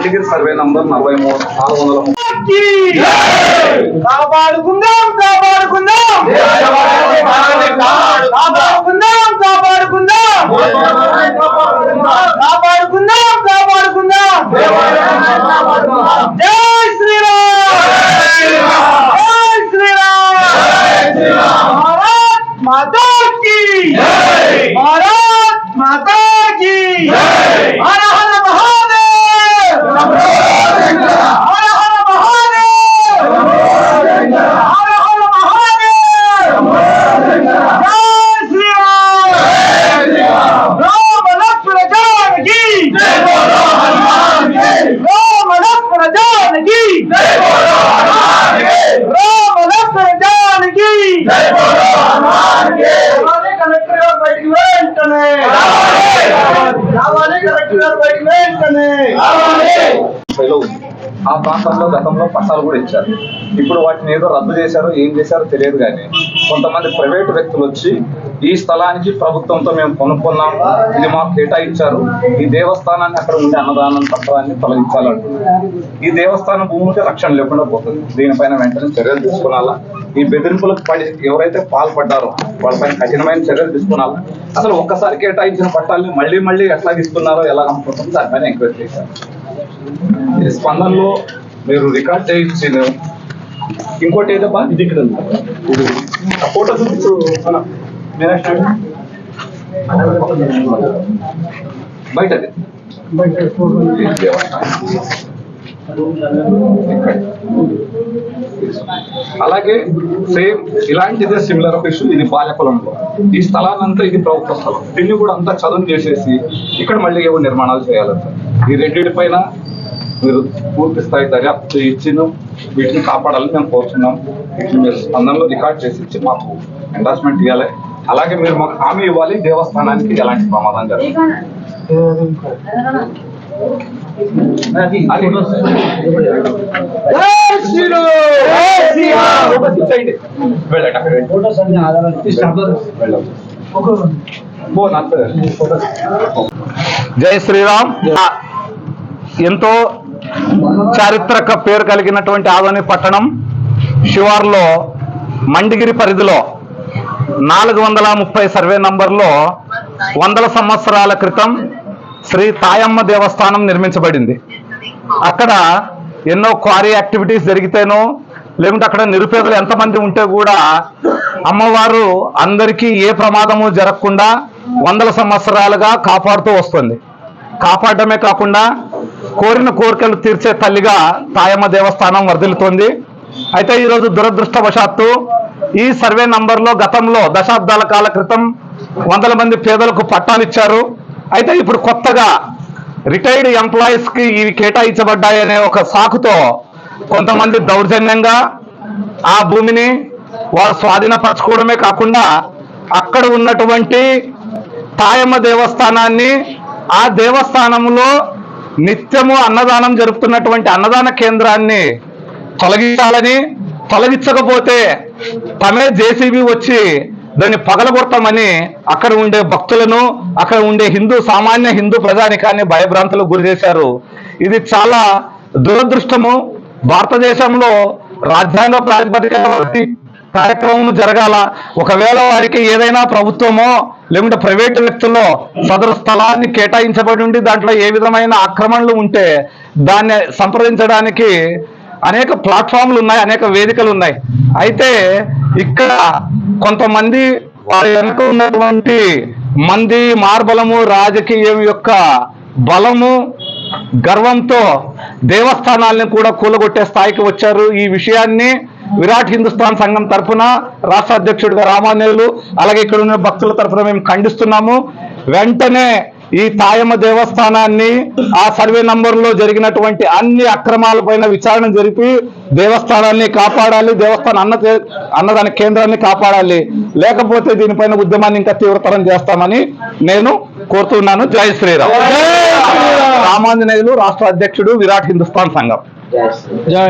Mangalagiri survey number నలభై మూడు నాలుగు వందల ముప్పై కాపాడుకుందాం కాపాడుకుందాం కాపాడుకుందాం కాపాడుకుందాం కాపాడుకుందాం కాపాడుకుందాం జై శ్రీరామ్ జై శ్రీరామ్ భారత్ మాతా కీ భారత్ మాతా కీ హర హర వెంటనే. రావాలి కలెక్టర్ వెంటనే. ఆ ప్రాంతంలో గతంలో పట్టాలు కూడా ఇచ్చారు. ఇప్పుడు వాటిని ఏదో రద్దు చేశారో ఏం చేశారో తెలియదు కానీ కొంతమంది ప్రైవేటు వ్యక్తులు వచ్చి ఈ స్థలానికి ప్రభుత్వంతో మేము కొనుక్కున్నాము ఇది మాకు కేటాయించారు ఈ దేవస్థానాన్ని అక్కడ ఉండే అన్నదానం పత్రాన్ని తొలగించాలంటున్నారు ఈ దేవస్థానం భూమికి రక్షణ లేకుండా పోతుంది. దీనిపైన వెంటనే చర్యలు తీసుకున్నాలా? ఈ బెదిరింపులకు పడి ఎవరైతే పాల్పడ్డారో వాళ్ళపైన కఠినమైన చర్యలు తీసుకున్నాలా? అసలు ఒక్కసారి కేటాయించిన పట్టాలని మళ్ళీ మళ్ళీ ఎట్లా తీసుకున్నారో ఎలా అనుకుంటుందో దానిపైన ఎంక్వైరీ చేశారు. స్పందనలో మీరు రికార్డ్ చేయించిన ఇంకోటి ఏదబ్బా? ఇది ఇక్కడ ఫోటో చూపించు మన మీనాక్షి అలాగే సేమ్ ఇలాంటిదే సిమిలర్ ఒక ఇష్యూ ఇది బాల్యకులంలో ఈ స్థలాన్నంతా ఇది ప్రభుత్వ స్థలం. దీన్ని కూడా అంతా చదువు చేసేసి ఇక్కడ మళ్ళీ ఏవో నిర్మాణాలు చేయాలంట. ఈ రెండింటి పైన మీరు పూర్తి స్థాయి దర్యాప్తు ఇచ్చిన. వీటిని కాపాడాలని మేము కోరుతున్నాం వీటిని మీరు స్పందనలో రికార్డ్ చేసి ఇచ్చి మాకు ఎండార్స్మెంట్ ఇవ్వాలి అలాగే మీరు మాకు హామీ ఇవ్వాలి. దేవస్థానానికి ఎలాంటి ప్రమాదం జరగదు. జై శ్రీరామ్! ఎంతో చారిత్రక పేరు కలిగినటువంటి ఆదోని పట్టణం శివార్లో మండిగిరి పరిధిలో నాలుగు వందల ముప్పై సర్వే నంబర్లో వందల సంవత్సరాల క్రితం శ్రీ తాయమ్మ దేవస్థానం నిర్మించబడింది. అక్కడ ఎన్నో క్వారీ యాక్టివిటీస్ జరిగితేనో లేకుంటే అక్కడ నిరుపేదలు ఎంతమంది ఉంటే కూడా అమ్మవారు అందరికీ ఏ ప్రమాదము జరగకుండా వందల సంవత్సరాలుగా కాపాడుతూ వస్తుంది. కాపాడమే కాకుండా కోరిన కోరికలు తీర్చే తల్లిగా తాయమ్మ దేవస్థానం వర్ధిల్లుతోంది. అయితే ఈరోజు దురదృష్టవశాత్తు ఈ సర్వే నంబర్లో గతంలో దశాబ్దాల కాల క్రితం వందల మంది పేదలకు పట్టాలు ఇచ్చారు. అయితే ఇప్పుడు కొత్తగా రిటైర్డ్ ఎంప్లాయీస్కి ఇవి కేటాయించబడ్డాయనే ఒక సాకుతో కొంతమంది దౌర్జన్యంగా ఆ భూమిని వారు స్వాధీనపరచుకోవడమే కాకుండా అక్కడ ఉన్నటువంటి తాయమ్మ దేవస్థానాన్ని ఆ దేవస్థానంలో నిత్యము అన్నదానం జరుపుతున్నటువంటి అన్నదాన కేంద్రాన్ని తొలగించాలని తొలగించకపోతే తమే జేసీబీ వచ్చి దాన్ని పగలగొడతామని అక్కడ ఉండే భక్తులను అక్కడ ఉండే హిందూ సామాన్య హిందూ ప్రజానికాన్ని భయభ్రాంతులకు గురి చేశారు. ఇది చాలా దురదృష్టము. భారతదేశంలో రాజ్యాంగ ప్రాతిపదిక కార్యక్రమం జరగాల. ఒకవేళ వారికి ఏదైనా ప్రభుత్వమో లేకుంటే ప్రైవేట్ వ్యక్తుల్లో సదరు స్థలాన్ని కేటాయించబడి ఉండి దాంట్లో ఏ విధమైన ఆక్రమణలు ఉంటే దాన్ని సంప్రదించడానికి అనేక ప్లాట్ఫామ్లు ఉన్నాయి అనేక వేదికలు ఉన్నాయి. అయితే ఇక్కడ కొంతమంది వారి వెనుక ఉన్నటువంటి మంది మార్బలము రాజకీయం యొక్క బలము గర్వంతో దేవస్థానాలను కూడా కూలగొట్టే స్థాయికి వచ్చారు. ఈ విషయాన్ని విరాట్ హిందుస్థాన్ సంఘం తరఫున రాష్ట్ర అధ్యక్షుడిగా రామానేయులు అలాగే ఇక్కడ ఉన్న భక్తుల తరఫున మేము ఖండిస్తున్నాము. వెంటనే ఈ తాయమ్మ దేవస్థానాన్ని ఆ సర్వే నంబర్లో జరిగినటువంటి అన్ని అక్రమాలపైన విచారణ జరిపి దేవస్థానాన్ని కాపాడాలి దేవస్థాన అన్న అన్నదాన కేంద్రాన్ని కాపాడాలి. లేకపోతే దీనిపైన ఉద్యమాన్ని ఇంకా తీవ్రతరం చేస్తామని నేను కోరుతున్నాను. జై శ్రీరామ్. రామాంజనేయులు రాష్ట్ర అధ్యక్షుడు విరాట్ హిందుస్థాన్ సంఘం. జై